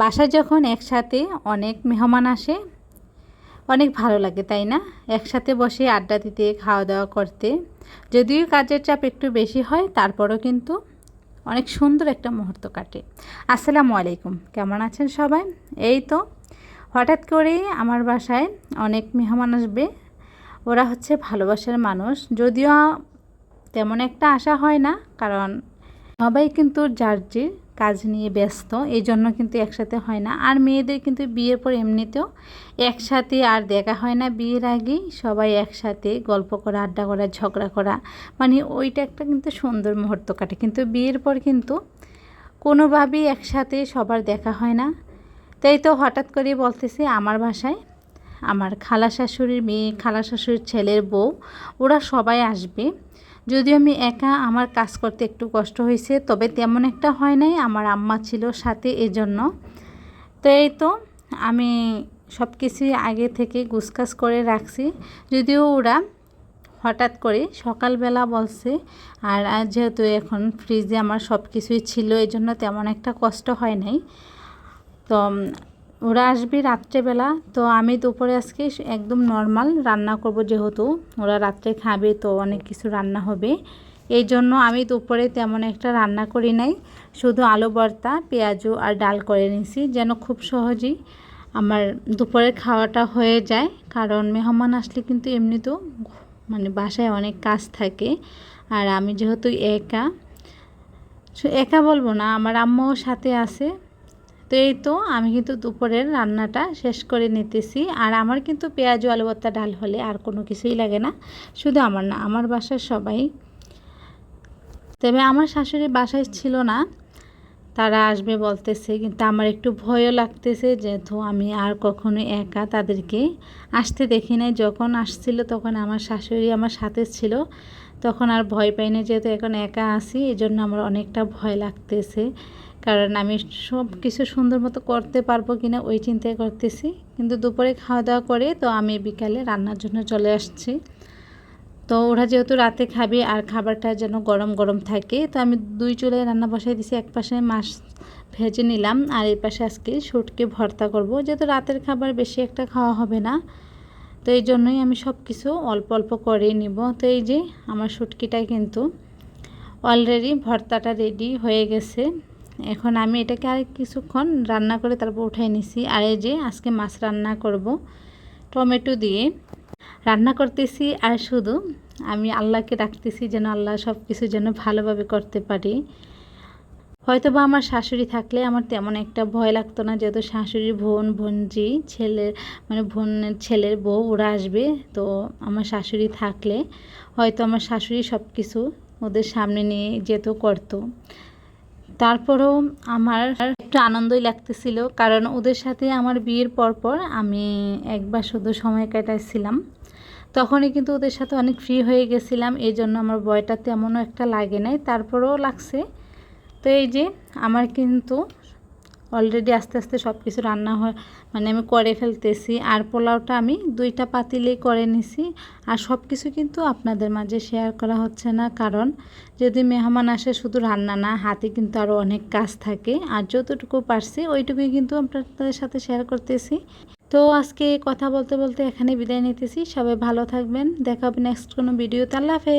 বাসায় যখন একসাথে অনেক মেহমান আসে, অনেক ভালো লাগে, তাই না? একসাথে বসে আড্ডা দিতে খাওয়া দাওয়া করতে। যদিও কাজের চাপ একটু বেশি হয়, তারপরও কিন্তু অনেক সুন্দর একটা মুহূর্ত কাটে। আসসালামু আলাইকুম, কেমন আছেন সবাই? এই তো, হঠাৎ করেই আমার বাসায় অনেক মেহমান আসবে। ওরা হচ্ছে ভালোবাসার মানুষ। যদিও তেমন একটা আশা হয় না, কারণ সবাই কিন্তু যার যে কাজ নিয়ে ব্যস্ত এই জন্য কিন্তু একসাথে হয় না। আর মেয়েদের কিন্তু বিয়ের পর এমনিতেও একসাথে আর দেখা হয় না। বিয়ের আগেই সবাই একসাথে গল্প করা, আড্ডা করা, ঝগড়া করা মানে ওইটা একটা কিন্তু সুন্দর মুহূর্ত কাটে। কিন্তু বিয়ের পর কিন্তু কোনোভাবেই একসাথে সবার দেখা হয় না। তাই তো হঠাৎ করে বলতেছে আমার বাসায়, আমার খালা শাশুড়ির মেয়ে, খালা শাশুড়ির ছেলের বউ, ওরা সবাই আসবে। যদিও আমি একা আমার কাজ করতে একটু কষ্ট হয়েছে, তবে তেমন একটা হয় নাই, আমার আম্মা ছিল সাথে এজন্য। তো এই তো, আমি সব কিছুই আগে থেকে গুছকাজ করে রাখছি। যদিও ওরা হঠাৎ করে সকালবেলা বলছে, আর যেহেতু এখন ফ্রিজে আমার সব কিছুই ছিল এই জন্য তেমন একটা কষ্ট হয় নাই। তো ওরা আসবে রাত্রেবেলা। তো আমি দুপুরে আজকে একদম নর্মাল রান্না করব যেহেতু। ওরা রাত্রে খাবে, তো অনেক কিছু রান্না হবে। এই জন্য আমি দুপুরে তেমন একটা রান্না করি নাই। শুধু আলু ভর্তা, পেঁয়াজু আর ডাল করে নিয়েছি যেন খুব সহজেই আমার দুপুরের খাওয়াটা হয়ে যায়। কারণ মেহমান আসলে কিন্তু এমনিতেও মানে বাসায় অনেক কাজ থাকে। আর আমি যেহেতু একা একা বলব না, আমার আম্মাও সাথে আছে। তো এই তো আমি কিন্তু দুপুরের রান্নাটা শেষ করে নিতেছি। আর আমার কিন্তু পেঁয়াজ, আলু ভর্তা, ডাল হলে আর কোনো কিছুই লাগে না। শুধু আমার না, আমার বাসার সবাই। তবে আমার শাশুড়ি বাসায় ছিল না, তারা আসবে বলতেছে, কিন্তু আমার একটু ভয়ও লাগতেছে যেহেতু আমি আর কখনো একা তাদেরকে আসতে দেখি নাই। যখন আসছিল তখন আমার শাশুড়ি আমার সাথে ছিল তখন আর ভয় পাই না যেহেতু এখন একা আসি এই জন্য আমার অনেকটা ভয় লাগতেছে। কারণ আমি সব কিছু সুন্দর মতো করতে পারব কিনা ওই চিন্তায় করতেছি। কিন্তু দুপুরে খাওয়া দাওয়া করে তো আমি বিকালে রান্নার জন্য চলে আসছি। তো ওরা যেহেতু রাতে খাবে আর খাবারটা যেন গরম গরম থাকে, তো আমি দুই চুলায় রান্না বসাই দিছি। এক পাশে মাছ ভেজে নিলাম আর এই পাশে আজকে সুটকে ভর্তা করব। যেহেতু রাতের খাবার বেশি একটা খাওয়া হবে না তো এই জন্যই আমি সব কিছু অল্প অল্প করে নিব। তো এই যে আমার সুটকিটাই কিন্তু অলরেডি ভর্তাটা রেডি হয়ে গেছে। এখন আমি এটাকে আর কিছুক্ষণ রান্না করে তারপর উঠাই নিছি। আর এই যে আজকে মাছ রান্না করব টমেটো দিয়ে। রান্না করতেছি আর শুধু আমি আল্লাহকে রাখতেছি যেন আল্লাহ সব কিছু যেন ভালোভাবে করতে পারি। হয়তো বা আমার শাশুড়ি থাকলে আমার তেমন একটা ভয় লাগতো না, যেহেতু শাশুড়ির বোন, বোনজি, ছেলের মানে বোনের ছেলের বউ, ওরা আসবে। তো আমার শাশুড়ি থাকলে হয়তো আমার শাশুড়ি সব কিছু ওদের সামনে নিয়ে যেত, করতো। তারপরেও আমার একটু আনন্দই লাগতেছিল, কারণ ওদের সাথে আমার বিয়ের পরপর আমি একবার শুধু সময় কাটাইছিলাম। তখনই কিন্তু ওদের সাথে অনেক ফ্রি হয়ে গেছিলাম এই জন্য আমার বয়টা তেমনও একটা লাগে নাই, তারপরেও লাগছে। তো এই যে আমার কিন্তু অলরেডি আস্তে আস্তে সব কিছু রান্না হয় মানে আমি করে ফেলতেছি। আর পোলাওটা আমি দুইটা পাতিলেই করে নিছি। আর সব কিছু কিন্তু আপনাদের মাঝে শেয়ার করা হচ্ছে না। কারণ যদি মেহমান আসে শুধু রান্না না, হাতে কিন্তু আরও অনেক কাজ থাকে। আর যতটুকু পারছি ওইটুকুই কিন্তু আপনাদের সাথে শেয়ার করতেছি। তো আজকে কথা বলতে বলতে এখানে বিদায় নিতেছি। সবাই ভালো থাকবেন। দেখা নেক্সট কোনো ভিডিও হাফেজ।